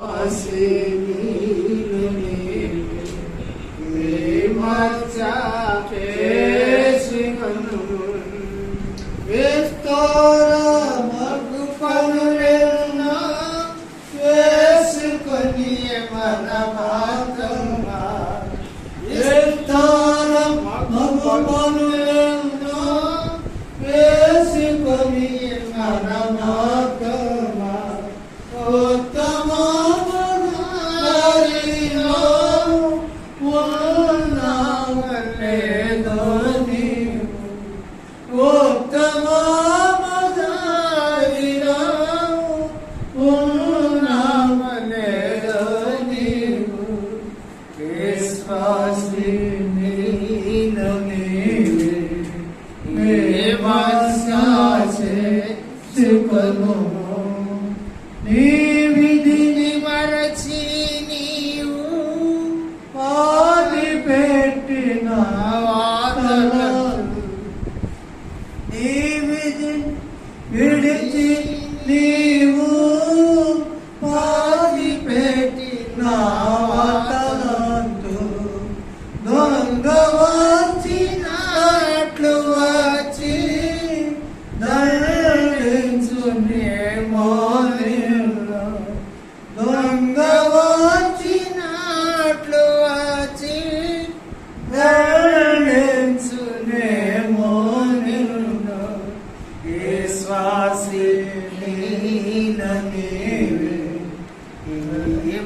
Asim alone.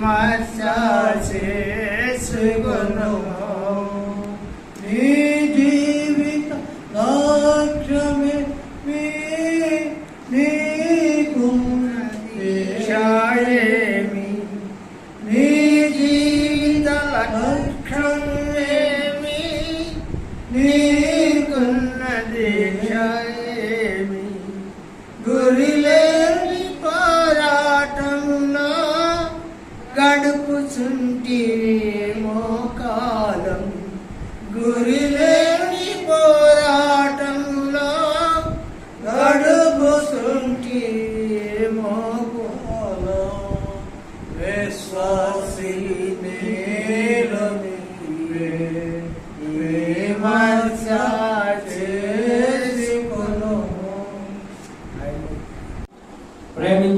马家街，水果农。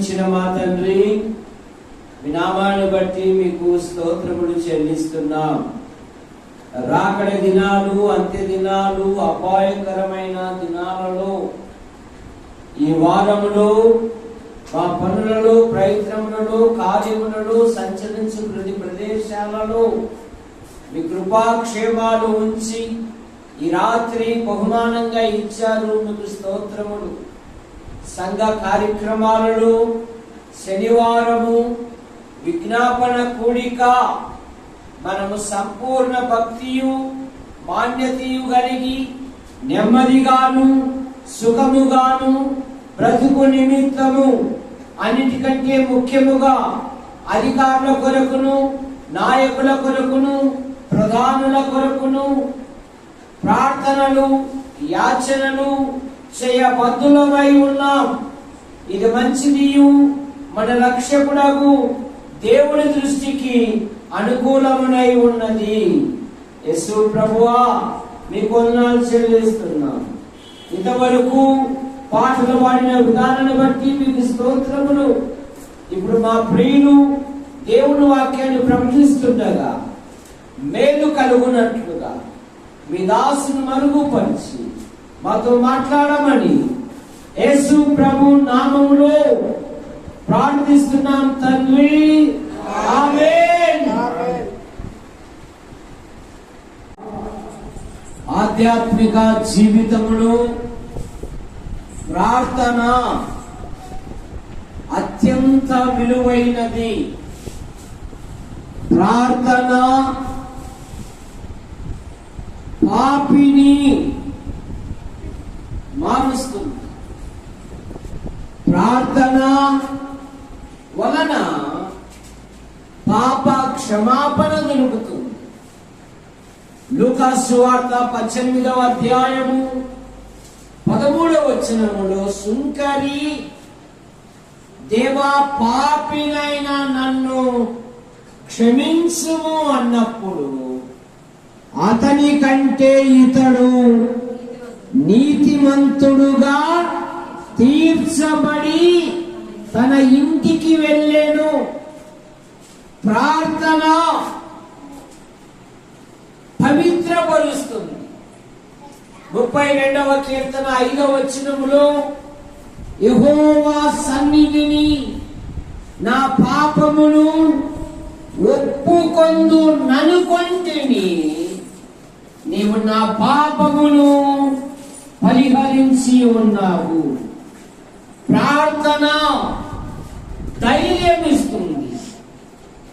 ప్రేమించిన మా తండ్రి. వినామాన్ని బట్టి మీకు స్తోత్రములు చెల్లిస్తున్నాం. రాకడ దినాలు అంత్య దినాలు అపాయకరమైన దినాలలో ఈ వారములో మా పనులలో ప్రయత్నములలో కార్యములలో సంచరించు ప్రతి ప్రదేశాలలో మీ కృపాక్షేమాలు ఉంచి ఈ రాత్రి బహుమానంగా ఇచ్చారు. మీకు స్తోత్రములు. సంఘ కార్యక్రమాలలో శనివారము విజ్ఞాపన కూడిక మనము సంపూర్ణ భక్తియు మాన్యతయు కలిగి నెమ్మదిగాను సుఖముగాను బ్రతుకు నిమిత్తము అన్నిటికంటే ముఖ్యముగా అధికారుల కొరకును నాయకుల కొరకును ప్రధానుల కొరకును ప్రార్థనలు యాచనలు చేయబద్దులమై ఉన్నాం. ఇది మంచిదియు మన రక్షకుడకు దేవుడి దృష్టికి అనుకూలమునై ఉన్నది. యశు ప్రభువా మీ వందనాలు చెల్లిస్తున్నాం. ఇంతవరకు పాటలు పాడిన విధానాన్ని బట్టి మీకు స్తోత్రములు. ఇప్పుడు మా ప్రియులు దేవుని వాక్యాన్ని ప్రకటిస్తుండగా మేలు కలుగునట్లుగా మీ దాసును మరుగుపరిచి మాతో మాట్లాడమని యేసు ప్రభు నామములో ప్రార్థిస్తున్నాం తండ్రి ఆమేన్. ఆధ్యాత్మిక జీవితములో ప్రార్థన అత్యంత విలువైనది. ప్రార్థన పాపిని మారుస్తుంది. ప్రార్థన వలన పాప క్షమాపణ దొరుకుతుంది లూకాసు వార్త పద్దెనిమిదవ అధ్యాయము పదమూడవ వచనములో సుంకరి దేవా పాపినైన నన్ను క్షమించుము అన్నప్పుడు అతని కంటే ఇతడు నీతిమంతుడుగా తీర్చబడి తన ఇంటికి వెళ్ళాను. ప్రార్థన పవిత్రపరుస్తుంది. ముప్పై రెండవ కీర్తన ఐదవ వచనములో యహోవా సన్నిధిని నా పాపమును ఒప్పుకొందు ననుకొంటిని. నీవు నా పాపమును పరిహరించి ఉన్నావు ప్రార్థన ధైర్యం ఇస్తుంది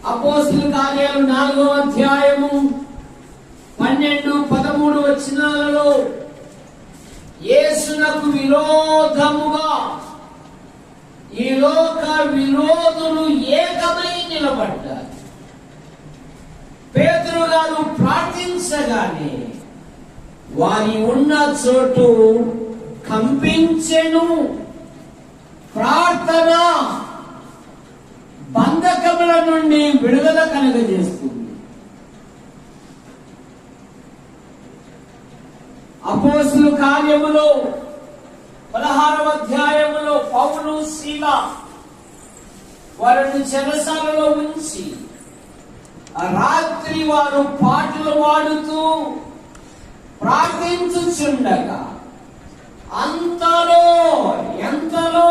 అపోస్తుల కార్యాలు నాలుగో అధ్యాయము పన్నెండు పదమూడు వచనాలలో యేసునకు విరోధముగా ఈ లోక విరోధులు ఏకమై నిలబడ్డారు. పేదరు గారు ప్రార్థించగానే వారి ఉన్న చోటు కంపించెను. ప్రార్థన బంధకముల నుండి విడుదల కలుగజేస్తుంది. అపోసులు కార్యములో పదహారవ అధ్యాయములో పౌలు శీల వారిని చెరసాలలో ఉంచి ఆ రాత్రి వారు పాటలు పాడుతూ ప్రార్థించుచుండగా అంతలో ఎంతలో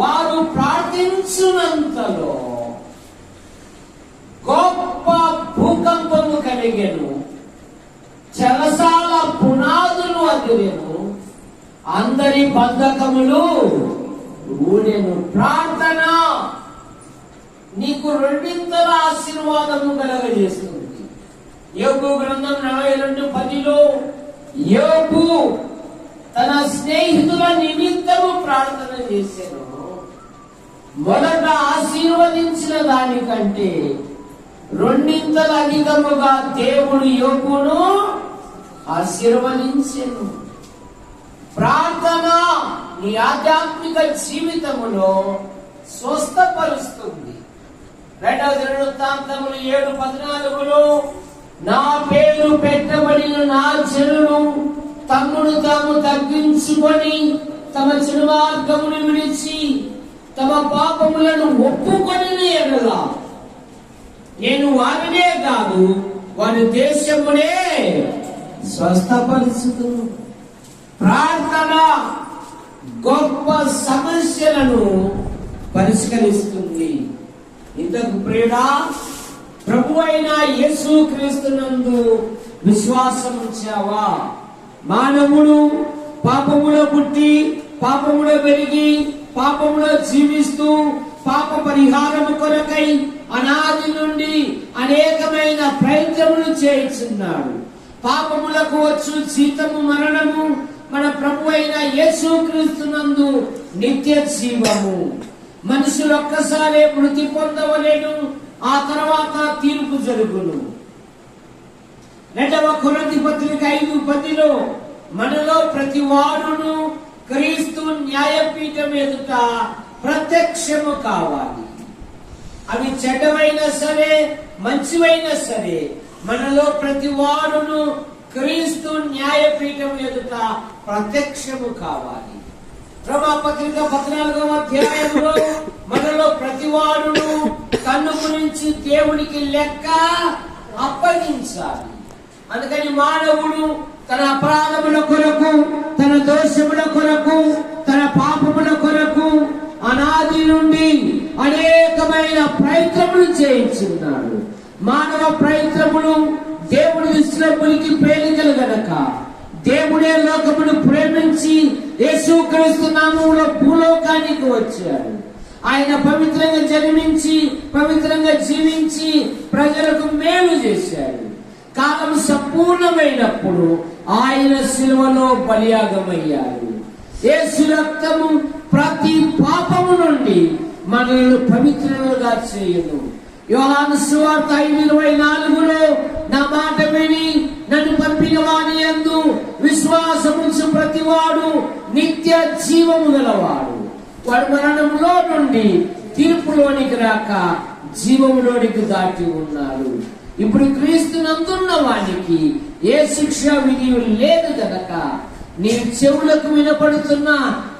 వారు ప్రార్థించునంతలో గొప్ప భూకంపము కలిగెను చలసాల పునాదులు అదిరెను అందరి బంధకములు ఊడెను. ప్రార్థన నీకు రెండింతల ఆశీర్వాదము కలగజేస్తుంది. యోగు గ్రంథం నలభై రెండు పదిలో యోగు తన స్నేహితుల నిమిత్తము ప్రార్థన చేశాను. మొదట ఆశీర్వదించిన దానికంటే రెండింతల అధికముగా దేవుడు యోగును ఆశీర్వదించాను. ప్రార్థన నీ ఆధ్యాత్మిక జీవితములో స్వస్థపరుస్తుంది. రెండవ దినవృత్తాంతములు ఏడు పద్నాలుగులో నా పేరు పెట్టబడిన నా చెరును తమ్ముడు తాము తగ్గించుకొని తమ చెడు మార్గమును విడిచి తమ పాపములను ఒప్పుకొని ఎడలా నేను వారినే కాదు వారి దేశమునే స్వస్థపరుచుతును ప్రార్థన గొప్ప సమస్యలను పరిష్కరిస్తుంది. ఇంతకు ప్రేడా ప్రభు అయిన యేసు క్రీస్తునందు విశ్వాసం ఉంచావా? మానవుడు పాపములో పుట్టి పాపములో పెరిగి పాపములో జీవిస్తూ పాప పరిహారము కొరకై అనాది నుండి అనేకమైన ప్రయత్నములు చేయించున్నాడు. పాపములకు వచ్చు జీతము మరణము మన ప్రభు అయిన యేసు క్రీస్తునందు నిత్య జీవము. మనుషులు ఒక్కసారే మృతి పొందవలేను. ఆ తర్వాత తీర్పు జరుగును. రెండవ కొరంతి పత్రిక ఐదు పదిలో మనలో ప్రతి వారును క్రీస్తు న్యాయపీఠం ఎదుట ప్రత్యక్షము కావాలి. అవి చెడ్డవైనా సరే మంచివైనా సరే మనలో ప్రతి వారును క్రీస్తు న్యాయపీఠం ఎదుట ప్రత్యక్షము కావాలి. రమాపత్రిక పద్నాలుగవ అధ్యాయంలో మనలో ప్రతి వారును కన్ను గురించి దేవునికి లెక్క అప్పగించాలి. అందుకని మానవుడు తన అపరాధముల కొరకు తన దోషముల కొరకు తన పాపముల కొరకు అనాది నుండి అనేకమైన ప్రయత్నములు చేయించున్నాడు. మానవ ప్రయత్నములు దేవుడి దృష్టిలో పులికి పేలికలు గనక దేవుడే లోకమును ప్రేమించి యేసుక్రీస్తు నామంలో భూలోకానికి వచ్చాడు. ఆయన పవిత్రంగా జన్మించి పవిత్రంగా జీవించి ప్రజలకు మేలు చేశాడు. కాలం సంపూర్ణమైనప్పుడు ఆయన శిలువలో బలియాగమయ్యాడు. యేసు రక్తము ప్రతి పాపము నుండి మనల్ని పవిత్రులుగా చేయను. యోహాను సువార్త ఐదు ఇరవై నాలుగులో నా మాట విని నన్ను పంపిన వాని యందు విశ్వాసముంచు ప్రతివాడు నిత్య జీవము గలవాడు. వాడు మరణంలో నుండి తీర్పులోనికి రాక జీవములోనికి దాటి ఉన్నారు. ఇప్పుడు క్రీస్తు నందున్న వానికి ఏ శిక్ష విధి లేదు గనక నీ చెవులకు వినపడుతున్న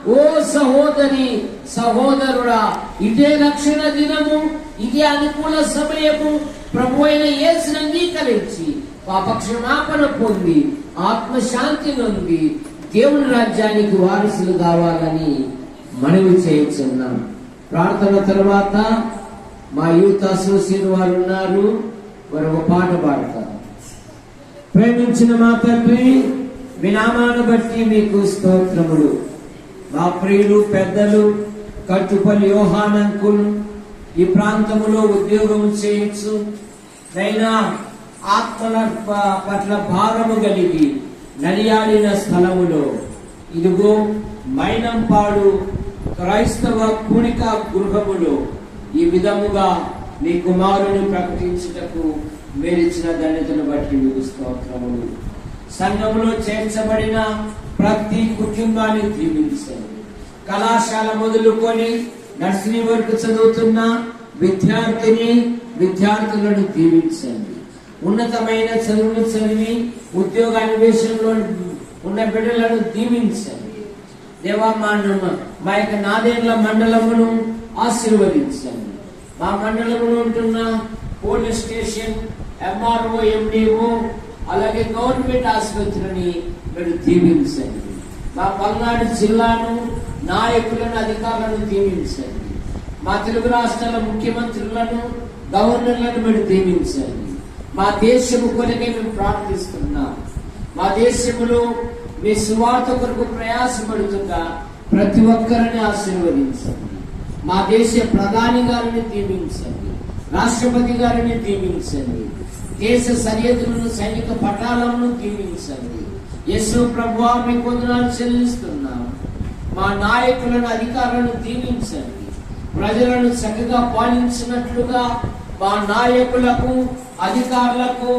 ఓ సహోదరి సహోదరుడా ఇదే రక్షణ దినము ఇదే అనుకూల సమయము. ప్రభు అయిన యేసుని అంగీకరించి పాపక్షమాపణ పొంది ఆత్మశాంతి నొంది దేవుని రాజ్యానికి వారసులు కావాలని మనవి చేయించున్నాం. ప్రార్థన తర్వాత మా యూత్ అసోసియేషన్ వారు ఉన్నారు. వారు ఒక పాట పాడతారు. ప్రేమించిన మా తండ్రి మీ నామాను బట్టి మీకు స్తోత్రములు. మా ప్రియులు పెద్దలు కట్టుపల్లి యోహానంకులు ఈ ప్రాంతములో ఉద్యోగం చేయొచ్చు అయినా ఆత్మల పట్ల భారము కలిగి నలియాడిన స్థలములో. ఇదిగో మైనంపాడు క్రైస్తవ కూడిక గృహములో ఈ విధముగా నీ కుమారుని ప్రకటించుటకు మీరిచ్చిన ధన్యతను బట్టి మీకు స్తోత్రములు. సంఘములో చేర్చబడిన ప్రతి కుటుంబాన్ని దీవించండి. కళాశాల మొదలుకొని నర్సరీ వరకు చదువుతున్న విద్యార్థిని విద్యార్థులను దీవించండి. ఉన్నతమైన చదువులు చదివి ఉద్యోగ అన్వేషణలో ఉన్న బిడ్డలను దీవించండి. దేవా మా యొక్క నాదేండ్ల మండలమును ఆశీర్వదించండి. మా మండలంలో ఉంటున్న పోలీస్ స్టేషన్ ఎంఆర్ఓ ఎండిఓ అలాగే గవర్నమెంట్ ఆసుపత్రిని మీరు దీవించండి. మా పల్నాడు జిల్లాను నాయకులను అధికారులను దీవించండి. మా తెలుగు రాష్ట్రాల ముఖ్యమంత్రులను గవర్నర్లను మీరు దీవించండి. మా దేశము కొరకే మేము ప్రార్థిస్తున్నాం. మా దేశంలో మీ సువార్త కొరకు ప్రయాసపడుతున్న ప్రతి ఒక్కరిని ఆశీర్వదించండి. మా దేశ ప్రధాని గారిని దీవించండి రాష్ట్రపతి గారిని దీవించండి దేశ సరిహద్దులను సైనిక పటాలను దీవించండి యశు ప్రభు మీ కొందనాలు చెల్లిస్తున్నాం. మా నాయకులను అధికారులను దీవించండి ప్రజలను చక్కగా పాలించినట్లుగా మా నాయకులకు అధికారులకు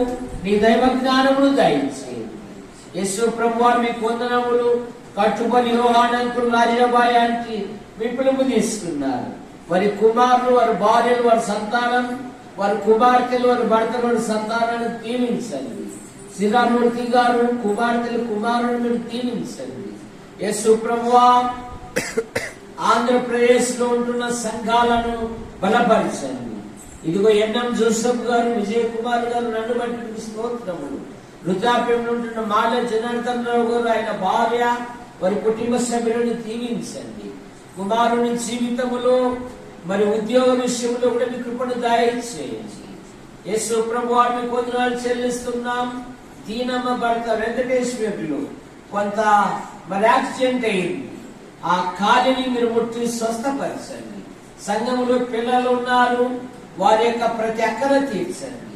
నీ దైవ జ్ఞానమును దయించండి యేసు ప్రభు మీ కొందనములు కట్టుబడి యోహానంకులు రాజబాయానికి మీ పిలుపు తీసుకున్నారు. వారి కుమారులు వారి భార్యలు వారి సంతానం వారి కుమార్తెలు వారి భర్తలు వారి సంతానాన్ని దీవించండి శ్రీరామూర్తి గారు కుమార్తెలు కుమారుడు మీరు దీవించండి యేసు ప్రభువా ఆంధ్రప్రదేశ్లో ఉంటున్న సంఘాలను బలపరచండి. ఇదిగో ఎన్ఎం జోసఫ్ గారు విజయ్ కుమార్ గారు నన్ను బట్టి స్తోత్రములు. వృద్ధాప్యంలో ఉంటున్న మాల జనార్దన్ రావు గారు ఆయన భార్య వారి కుటుంబ సభ్యులను దీవించండి. కుమారుని జీవితములో మరి ఉద్యోగ విషయంలో కూడా మీ కృపను దయచేయండి. యేసు ప్రభు వారిని కొందనాలు చెల్లిస్తున్నాం. దీనమ్మ భర్త వెంకటేశ్వరులు కొంత మరి యాక్సిడెంట్ అయింది. ఆ కాలిని మీరు ముట్టి స్వస్థపరచండి. సంఘములో పిల్లలు ఉన్నారు. వారి యొక్క ప్రతి అక్కర తీర్చండి.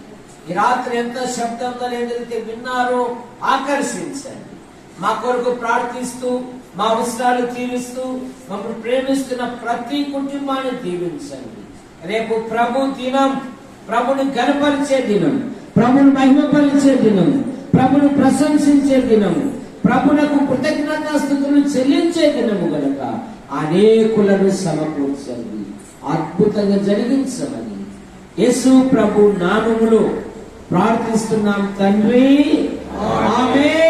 ఈ రాత్రి ఎంత శబ్దంతో ఏదైతే విన్నారో ఆకర్షించండి. మా కొరకు ప్రార్థిస్తూ మా అవసరాలు తీరుస్తూ మమ్మల్ని ప్రేమిస్తున్న ప్రతి కుటుంబాన్ని దీవించండి. రేపు ప్రభు దినం ప్రభుని గనపరిచే దినం ప్రభుని మహిమపరిచే దినం ప్రభుని ప్రశంసించే దినము ప్రభునకు కృతజ్ఞతాస్థుతులు చెల్లించే దినము గనక అనేకులను సమకూర్చండి. అద్భుతంగా జరిగించమని. యేసు ప్రభు నామములో ప్రార్థిస్తున్నాం తండ్రి. ఆమేన్.